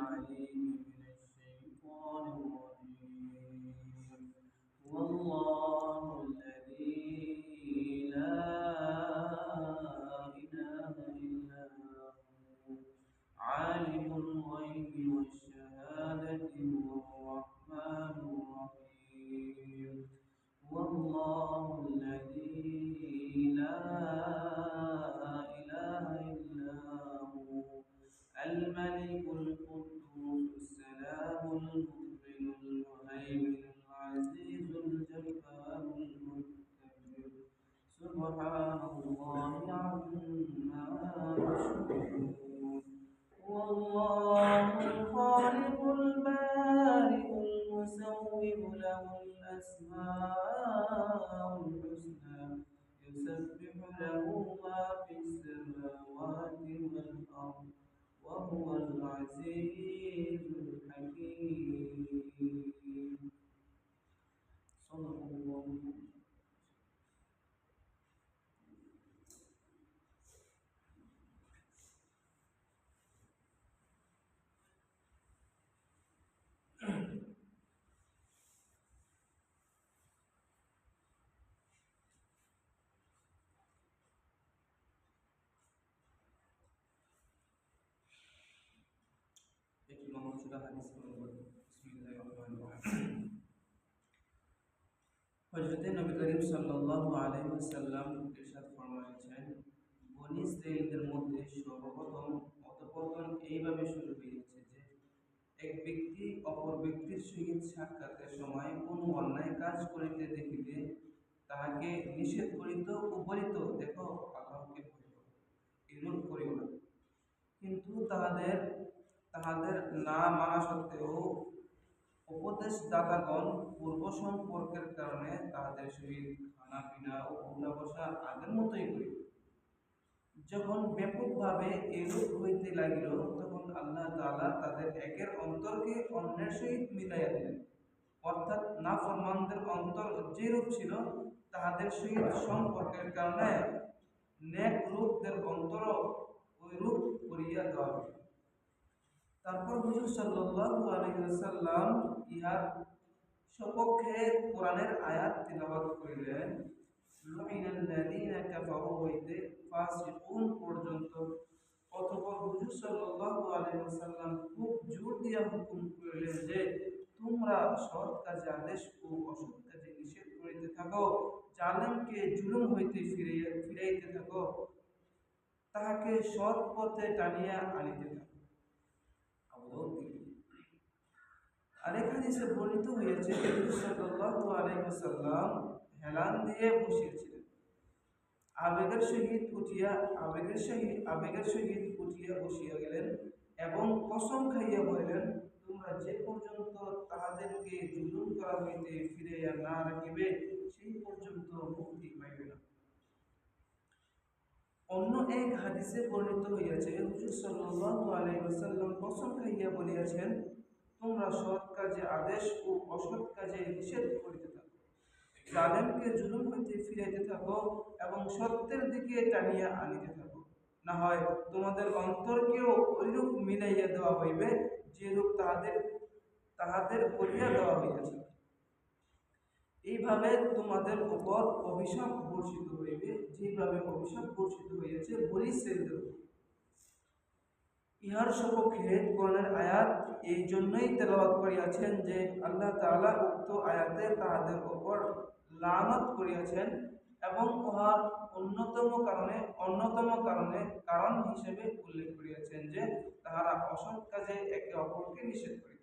العليم الله عما يشركون والله الخالق البارئ المصور له الأسماء الحسنى يسبح له ما في السماوات والأرض وهو العزيز হযরত নবী করিম ওয়াসাল্লাম ইরশাদ ফরমায়েছেন, বনী ইসরাঈলদের মধ্যে সর্বপ্রথম অধঃপতন এইভাবে শুরু হয়েছে যে, এক ব্যক্তি অপর ব্যক্তির সহিত সাক্ষাতের সময় কোনো অন্যায় কাজ করিতে দেখিলে তাহাকে নিষেধ করিত বলিত দেখো, আল্লাহকে ভয় করো করিও না। কিন্তু তাহাদের তাহাদের না মানা সত্ত্বেও উপদেশদাতাগণ পূর্ব সম্পর্কের কারণে তাহাদের সহিত খানা পিনা ও উঠা বসা আগের মতোই করিল যখন ব্যাপকভাবে এরূপ হইতে লাগিল, তখন আল্লাহ তালা তাদের একের অন্তরকে অন্যের সহিত মিলাইয়া দিলেন। অর্থাৎ না ফরমানদের অন্তর যেরূপ ছিল, তাহাদের সহিত সম্পর্কের কারণে নেক রূপদের অন্তর ওই রূপ করিয়া দেওয়া তারপর হুজুর সাল্লাল্লাহু আলাইহি ওয়াসাল্লাম ইহার সপক্ষে কোরআনের আয়াত তিলাওয়াত করিলেন। হইতে ফাসিকুন পর্যন্ত। অতঃপর হুজুর সাল্লাল্লাহু আলাইহি ওয়াসাল্লাম খুব জোর দিয়া হুকুম করিলেন যে, তোমরা সৎ কাজে আদেশ ও অসৎ কাজে নিষেধ করিতে থাকো। জালেমকে জুলুম হইতে ফিরাইয়া, ফিরাইতে থাকো। তাহাকে সৎ পথে টানিয়া আনিতে থাকো। হাদিসে বর্ণিত হয়েছে হেলান দিয়ে বসিয়েছিলেন। আবেগের সহিত উঠিয়া আবেগের সহিত আবেগের সহিত উঠিয়া বসিয়া গেলেন এবং কসম খাইয়া বলিলেন, তোমরা যে পর্যন্ত তাহাদেরকে জুলুম করা হইতে ফিরাইয়া না রাখিবে, সেই পর্যন্ত মুক্তি অন্য এক হাদিসে বর্ণিত হইয়াছে হুজুর সাল্লাল্লাহু আলাইহি ওয়াসাল্লাম কসম খাইয়া বলিয়াছেন, তোমরা সৎ কাজে আদেশ ও অসৎ কাজে নিষেধ করিতে থাকো। জালেমকে জুলুম হইতে ফিরাইতে থাকো এবং সত্যের দিকে টানিয়া আনিতে থাকো। না হয় তোমাদের অন্তরকেও ওইরূপ মিলাইয়া দেওয়া হইবে, যেরূপ তাহাদের তাহাদের করিয়া দেওয়া হইয়াছে। এইভাবে তোমাদের উপর অভিশাপ বর্ষিত হইবে যেভাবে অভিশাপ বর্ষিত হইয়াছে বলি শ্রেণীদের ইহার সপক্ষে কোরআনের আয়াত এই জন্যই তেলাওয়াত করিয়াছেন যে আল্লাহ তাআলা উক্ত আয়াতে তাহাদের উপর লানত করিয়াছেন এবং উহার অন্যতম কারণে অন্যতম কারণে কারণ হিসেবে উল্লেখ করিয়াছেন যে তাহারা অসৎ কাজে একে অপরকে নিষেধ করিত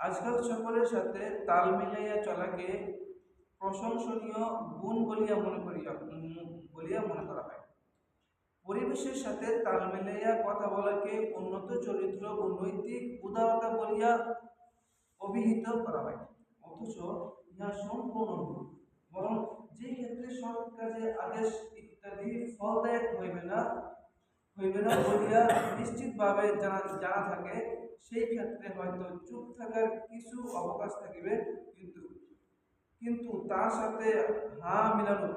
আজকাল সকলের সাথে তাল মিলাইয়া চলাকে প্রশংসনীয় গুণ বলিয়া মনে করিয়া বলিয়া মনে করা হয়। পরিবেশের সাথে তাল মিলাইয়া কথা বলাকে উন্নত চরিত্র ও নৈতিক উদারতা বলিয়া অভিহিত করা হয়। অথচ ইহা সম্পূর্ণ বরং যে ক্ষেত্রে সৎ কাজে আদেশ ইত্যাদি ফলদায়ক হইবে না হইবে না বলিয়া নিশ্চিতভাবে জানা জানা থাকে সেই ক্ষেত্রে হয়তো চুপ থাকার কিছু অবকাশ থাকিবে, কিন্তু কিন্তু তার সাথে হা মিলানো,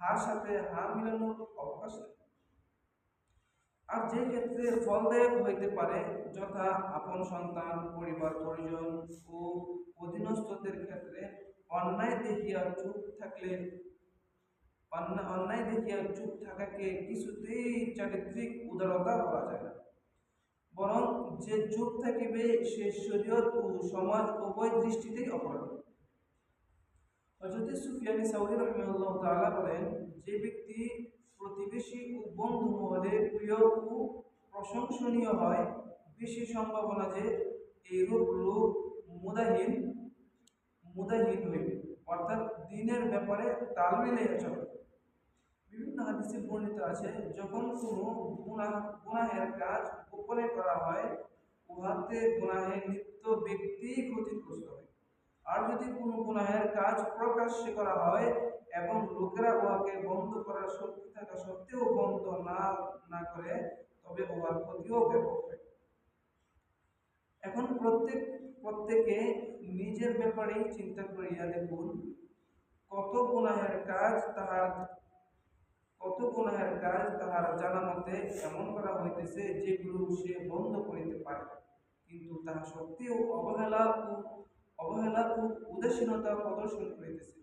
হার সাথে হা মিলানোর অবকাশ আর যে ক্ষেত্রে ফলদায়ক হইতে পারে, যথা আপন সন্তান, পরিবার, পরিজন ও অধীনস্থদের ক্ষেত্রে অন্যায় দেখিয়া চুপ থাকলে, অন্যায় দেখিয়া চুপ থাকাকে কিছুতেই চারিত্রিক উদারতা বলা যায় না। বরং যে চুপ থাকিবে সে শরীয়ত ও সমাজ উভয় দৃষ্টিতেই অপরাধ। হজরত সুফিয়ানি সাউদি রহমাল্লাহ তাআলা বলেন, যে ব্যক্তি প্রতিবেশী ও বন্ধু মহলে প্রিয় ও প্রশংসনীয় হয়, বেশি সম্ভাবনা যে এইরূপ লোক মুদাহীন মুদাহীন হইবে অর্থাৎ দিনের ব্যাপারে তাল মিলিয়ে চলে। বিভিন্ন হাদিসে বর্ণিত আছে, যখন কোনো গুনাহ, গুনাহের কাজ গোপনে করা হয়, উহাতে গুনাহের লিপ্ত ব্যক্তি ক্ষতিগ্রস্ত হয়। আর যদি কোনো গুনাহের কাজ প্রকাশ্যে করা হয় এবং লোকেরা উহাকে বন্ধ করার শক্তি থাকা সত্ত্বেও বন্ধ না না করে, তবে উহার ক্ষতিও ব্যাপক হয়। এখন প্রত্যেক, প্রত্যেকে নিজের ব্যাপারেই চিন্তা করিয়া দেখুন, কত গুনাহের কাজ তাহার কত গুনাহের কাজ তাহার জানা মতে এমন করা হইতেছে যেগুলো সে বন্ধ করিতে পারে। কিন্তু তাহা সত্ত্বেও অবহেলা ও অবহেলা ও উদাসীনতা প্রদর্শন করিতেছে।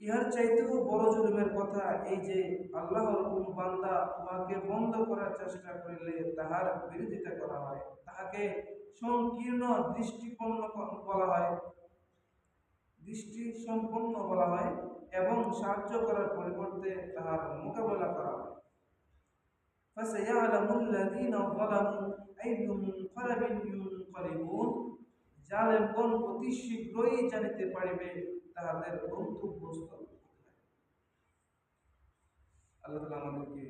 ইহার চাইতেও বড় জুলুমের কথা এই যে আল্লাহর কোন বান্দা উহাকে বন্ধ করার চেষ্টা করিলে তাহার বিরোধিতা করা হয়। তাহাকে সংকীর্ণ দৃষ্টিপন্ন বলা হয়। দৃষ্টি সম্পন্ন বলা হয় এবং সাহায্য করার পরিবর্তে তাহার মোকাবেলা করা হয়। জালেমগণ অতি শীঘ্রই জানিতে পারিবে তাহাদের গন্তব্যস্থল আল্লাহ তালা আমাদেরকে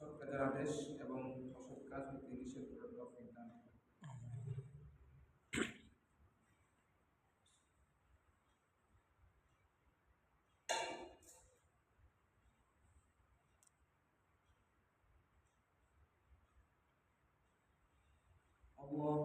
সরকারের আদেশ 我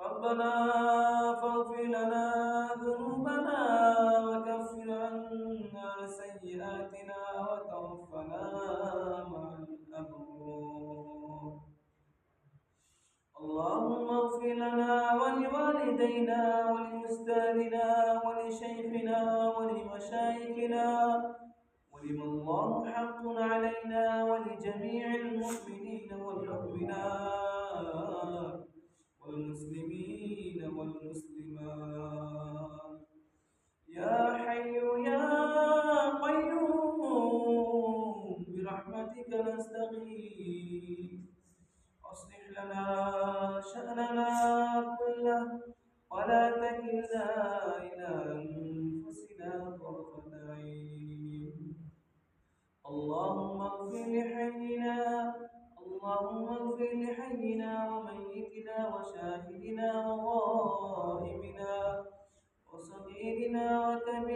ربنا فاغفر لنا ذنوبنا وكفر عنا سيئاتنا وتوفنا مع الأبرار. اللهم اغفر لنا ولوالدينا ولأستاذنا ولشيخنا ولمشايخنا ولمن الله حق علينا ولجميع المؤمنين والمؤمنات والمسلمين والمسلمات. يا حي يا قيوم برحمتك نستغيث. أصلح لنا شأننا كله ولا تكلنا إلى اللهم اغفر لحينا اللهم اغفر لحينا وميتنا وشاهدنا وغائبنا وصغيرنا وكبيرنا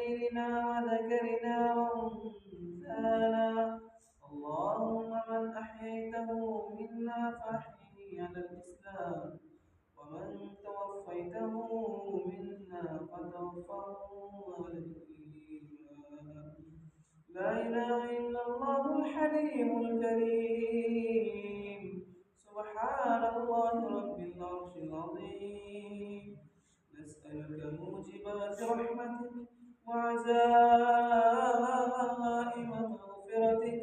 الحليم الكريم. سبحان الله رب العرش العظيم. نسألك موجبات رحمتك وعزائم مغفرتك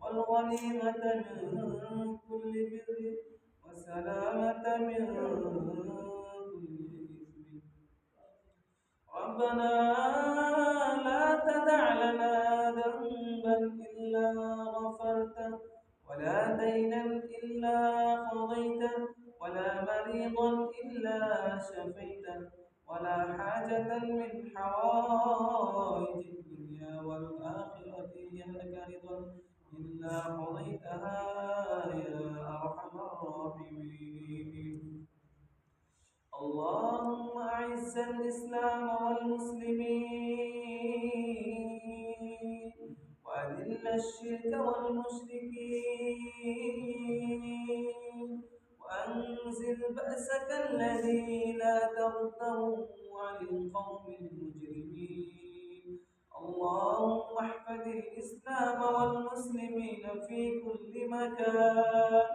والغنيمة من كل بر وسلامة من كل إثم. ربنا لا تدع لنا من حوائج الدنيا والآخرة لك رضا. إلا قضيتها يا أرحم الراحمين. اللهم أعز الإسلام والمسلمين وأذل الشرك والمشركين وأنزل بأسك الذي لا ترده مكان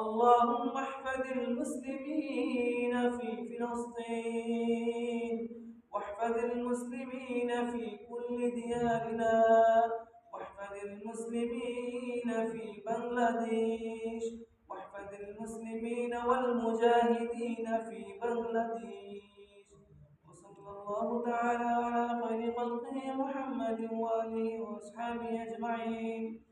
اللهم احفظ المسلمين في فلسطين واحفظ المسلمين في كل ديارنا واحفظ المسلمين في بنغلاديش واحفظ المسلمين والمجاهدين في بنغلاديش. وصلى الله تعالى على خير خلقه محمد وآله وأصحابه أجمعين.